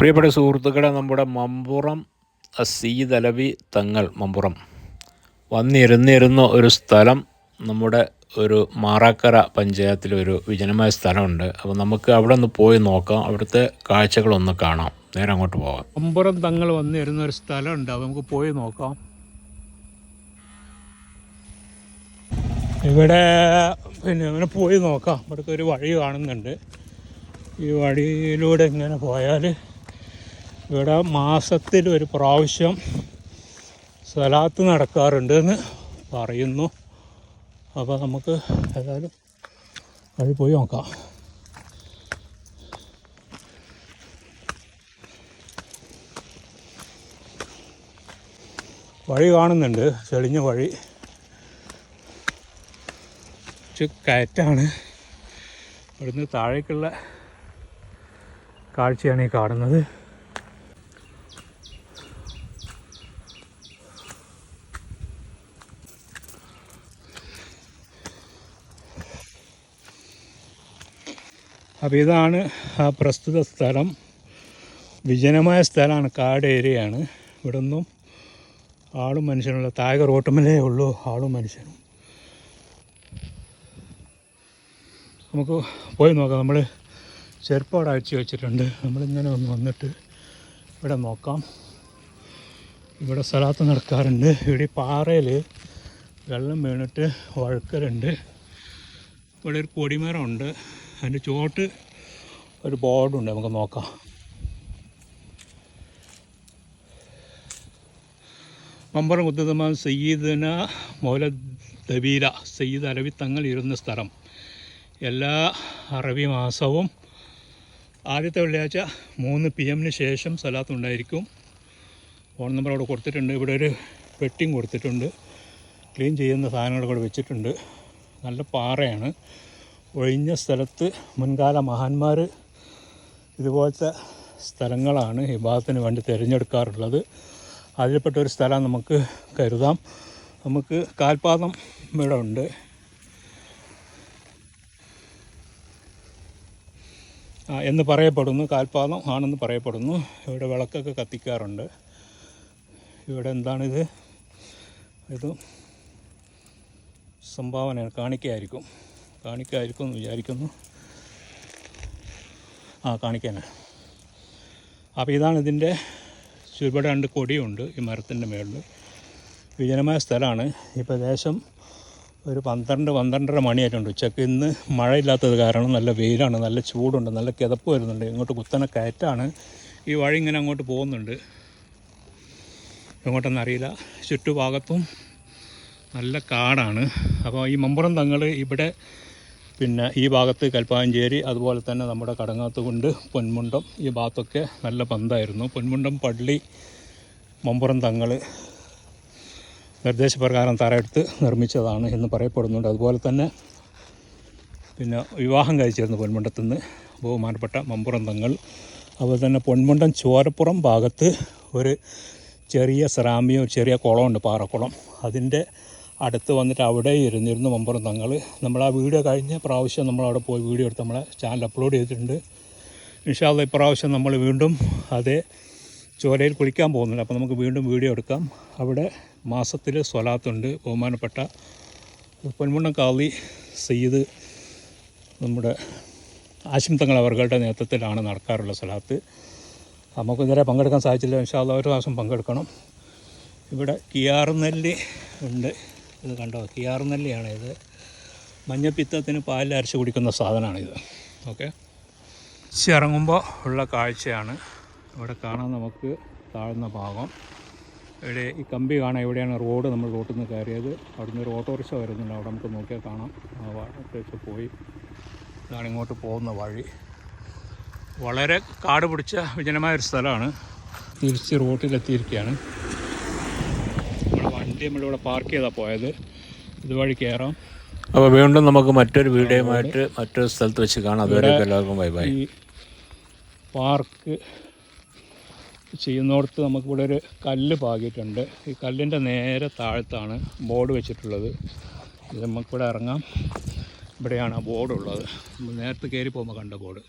പ്രിയപ്പെട്ട സുഹൃത്തുക്കളെ നമ്മുടെ മമ്പുറം സീതലവി തങ്ങൾ മമ്പുറം. വന്നിരുന്നിരുന്ന ഒരു സ്ഥലം നമ്മുടെ ഒരു മാറാക്കര പഞ്ചായത്തിലെ ഒരു വിജനമായ സ്ഥലമുണ്ട്. അപ്പോൾ നമുക്ക് അവിടെ ഒന്ന് പോയി നോക്കാം. അവിടുത്തെ കാഴ്ചകളൊന്ന് കാണാം. നേരെ അങ്ങോട്ട് പോകാം. മമ്പുറം തങ്ങൾ വന്നിരുന്ന ഒരു സ്ഥലമുണ്ട്. അപ്പോൾ നമുക്ക് പോയി നോക്കാം. ഇവിടെ പിന്നെ അങ്ങനെ പോയി നോക്കാം. ഇവിടുത്തെ ഒരു വഴി കാണുന്നുണ്ട്. ഈ വഴിയിലൂടെ ഇങ്ങനെ പോയാൽ ഇവിടെ മാസത്തിൽ ഒരു പ്രാവശ്യം സ്വലാത്ത് നടക്കാറുണ്ടെന്ന് പറയുന്നു. അപ്പോൾ നമുക്ക് ഏതായാലും വഴി പോയി നോക്കാം. വഴി കാണുന്നുണ്ട് ചെളിഞ്ഞ വഴി. കയറ്റാണ്. ഇവിടുന്ന് താഴേക്കുള്ള കാഴ്ചയാണ് ഈ കാണുന്നത്. അപ്പോൾ ഇതാണ് ആ പ്രസ്തുത സ്ഥലം. വിജനമായ സ്ഥലമാണ് കാട് ഏരിയയാണ്. ഇവിടെ ഒന്നും ആളും മനുഷ്യനുള്ള താഴെ റോട്ടുമല്ലേ ഉള്ളൂ ആളും മനുഷ്യനും നമുക്ക് പോയി നോക്കാം. നമ്മൾ ചെരുപ്പോടെ അഴിച്ചു വെച്ചിട്ടുണ്ട്. നമ്മളിങ്ങനെ ഒന്ന് വന്നിട്ട് ഇവിടെ നോക്കാം. ഇവിടെ സ്ഥലത്ത് നടക്കാറുണ്ട്. ഇവിടെ പാറയിൽ വെള്ളം വീണിട്ട് വഴുക്കലുണ്ട്. ഇവിടെ ഒരു കൊടിമരമുണ്ട് അതിന്റെ ചുവട്ട് ഒരു ബോർഡുണ്ട് നമുക്ക് നോക്കാം. മമ്പറം കുത്തുതമാൻ സയ്യിദന മോല ദബീല സയ്യിദ് അറബി തങ്ങൾ ഇരുന്ന സ്ഥലം. എല്ലാ അറബി മാസവും ആദ്യത്തെ വെള്ളിയാഴ്ച മൂന്ന് പി എമ്മിന് ശേഷം സ്ഥലത്ത് ഉണ്ടായിരിക്കും. ഫോൺ നമ്പർ അവിടെ കൊടുത്തിട്ടുണ്ട്. ഇവിടെ ഒരു പെട്ടിയും കൊടുത്തിട്ടുണ്ട്. ക്ലീൻ ചെയ്യുന്ന സാധനങ്ങളൊക്കെ കൂടെ വെച്ചിട്ടുണ്ട്. നല്ല പാറയാണ്. ഒഴിഞ്ഞ സ്ഥലത്ത് മുൻകാല മഹാന്മാർ ഇതുപോലത്തെ സ്ഥലങ്ങളാണ് ഈ ഭാഗത്തിന് വേണ്ടി തിരഞ്ഞെടുക്കാറുള്ളത്. അതിൽപ്പെട്ട ഒരു സ്ഥലം നമുക്ക് കരുതാം. നമുക്ക് കാൽപാദം ഇവിടെ ഉണ്ട്. എന്ന് പറയപ്പെടുന്നു. കാൽപാദം ആണെന്ന് പറയപ്പെടുന്നു. ഇവിടെ വിളക്കൊക്കെ കത്തിക്കാറുണ്ട്. ഇവിടെ എന്താണിത്? ഇത് സംഭാവനയാണ്. കാണിക്കയായിരിക്കും. കാണിക്കായിരിക്കും എന്ന് വിചാരിക്കുന്നു. ആ കാണിക്കാനാണ് അപ്പോൾ ഇതാണ് ഇതിന്റെ ചുരുപട രണ്ട് കൊടിയുണ്ട് ഈ മരത്തിന്റെ മേളിൽ. വിജനമായ സ്ഥലമാണ്. ഇപ്പോൾ പ്രദേശം ഒരു പന്ത്രണ്ട് പന്ത്രണ്ടര മണിയായിട്ടുണ്ട്. ഉച്ചയ്ക്ക് ഇന്ന് മഴയില്ലാത്തത് കാരണം നല്ല വെയിലാണ് നല്ല ചൂടുണ്ട് നല്ല കിതപ്പ് വരുന്നുണ്ട്. ഇങ്ങോട്ട് കുത്തനെ കയറ്റാണ്. ഈ വഴി ഇങ്ങനെ അങ്ങോട്ട് പോകുന്നുണ്ട്. എങ്ങോട്ടെന്നറിയില്ല ചുറ്റുഭാഗത്തും നല്ല കാടാണ്. അപ്പോൾ ഈ മമ്പുറം തങ്ങൾ ഇവിടെ പിന്നെ ഈ ഭാഗത്ത് കൽപ്പാഞ്ചേരി അതുപോലെ തന്നെ നമ്മുടെ കടങ്ങാത്തുകൊണ്ട് പൊന്മുണ്ടം ഈ ഭാഗത്തൊക്കെ നല്ല പന്തായിരുന്നു. പൊന്മുണ്ടം പള്ളി മമ്പുറം തങ്ങൾ നിർദ്ദേശപ്രകാരം തറയെടുത്ത് നിർമ്മിച്ചതാണ് എന്ന് പറയപ്പെടുന്നുണ്ട്. അതുപോലെ തന്നെ പിന്നെ വിവാഹം കഴിച്ചിരുന്നു പൊന്മുണ്ടത്തു നിന്ന് ബഹുമാനപ്പെട്ട മമ്പുറം തങ്ങൾ. അതുപോലെ തന്നെ പൊന്മുണ്ടം ചോരപ്പുറം ഭാഗത്ത് ഒരു ചെറിയ സെറാമിയോ ചെറിയ കുളമുണ്ട് പാറക്കുളം. അതിന്റെ അടുത്ത് വന്നിട്ട് അവിടെ ഇരുന്നിരുന്നു മമ്പറും തങ്ങൾ നമ്മൾ ആ വീഡിയോ കഴിഞ്ഞ പ്രാവശ്യം നമ്മളവിടെ പോയി വീഡിയോ എടുത്ത് നമ്മളെ ചാനൽ അപ്ലോഡ് ചെയ്തിട്ടുണ്ട്. ഇൻഷാല്ല ഇപ്രാവശ്യം നമ്മൾ വീണ്ടും അതേ ചോരയിൽ കുളിക്കാൻ പോകുന്നുണ്ട്. അപ്പോൾ നമുക്ക് വീണ്ടും വീഡിയോ എടുക്കാം. അവിടെ മാസത്തിൽ സ്വലാത്തുണ്ട്. ബഹുമാനപ്പെട്ട പൊന്മുണ്ണം കാളി സയ്യിദ് നമ്മുടെ ആശിം തങ്ങൾ അവരുടെ നേതൃത്വത്തിലാണ് നടക്കാറുള്ള സ്വലാത്ത്. നമുക്ക് ഇതുവരെ പങ്കെടുക്കാൻ സാധിച്ചില്ല. ഇൻഷാല്ല ഒരു പ്രാവശ്യം പങ്കെടുക്കണം. ഇവിടെ കിയാർനെല്ലി ഉണ്ട്. ഇത് കണ്ടോ? കിയാർനെല്ലിയാണ് ഇത്. മഞ്ഞപ്പിത്തത്തിന് പാലിൽ അരച്ച് കുടിക്കുന്ന സാധനമാണിത്. ഓക്കെ. ഇറങ്ങുമ്പോൾ ഉള്ള കാഴ്ചയാണ്. ഇവിടെ കാണാൻ നമുക്ക് താഴ്ന്ന ഭാഗം. ഇവിടെ ഈ കമ്പി കാണാൻ എവിടെയാണ് റോഡ്? നമ്മൾ റോട്ടിൽ നിന്ന് കയറിയത്. അവിടുന്ന് ഒരു ഓട്ടോറിക്ഷ വരുന്നുണ്ട്. അവിടെ നമുക്ക് നോക്കിയാൽ കാണാം. ആ ഭാഗത്തേക്ക് പോയി. ഇതാണ് ഇങ്ങോട്ട് പോകുന്ന വഴി. വളരെ കാട് പിടിച്ച വിജനമായ ഒരു സ്ഥലമാണ്. തിരിച്ച് റോട്ടിലെത്തിയിരിക്കുകയാണ്. വണ്ടി നമ്മളിവിടെ പാർക്ക് ചെയ്താൽ പോയത്. ഇതുവഴി കയറാം അപ്പോൾ വീണ്ടും നമുക്ക് മറ്റൊരു വീഡിയോയുമായിട്ട് മറ്റൊരു സ്ഥലത്ത് വെച്ച് കാണാം. അതുവരെ എല്ലാവർക്കും ബൈ ബൈ. പാർക്ക് ചെയ്യുന്നിടത്ത് നമുക്കിവിടെ ഒരു കല്ല് പാകിയിട്ടുണ്ട്. ഈ കല്ലിന്റെ നേരെ താഴത്താണ് ബോർഡ് വെച്ചിട്ടുള്ളത്. ഇത് നമുക്കിവിടെ ഇറങ്ങാം. ഇവിടെയാണ് ആ ബോർഡുള്ളത്. നമ്മൾ നേരത്തെ കയറി പോകുമ്പോൾ കണ്ട ബോർഡ്.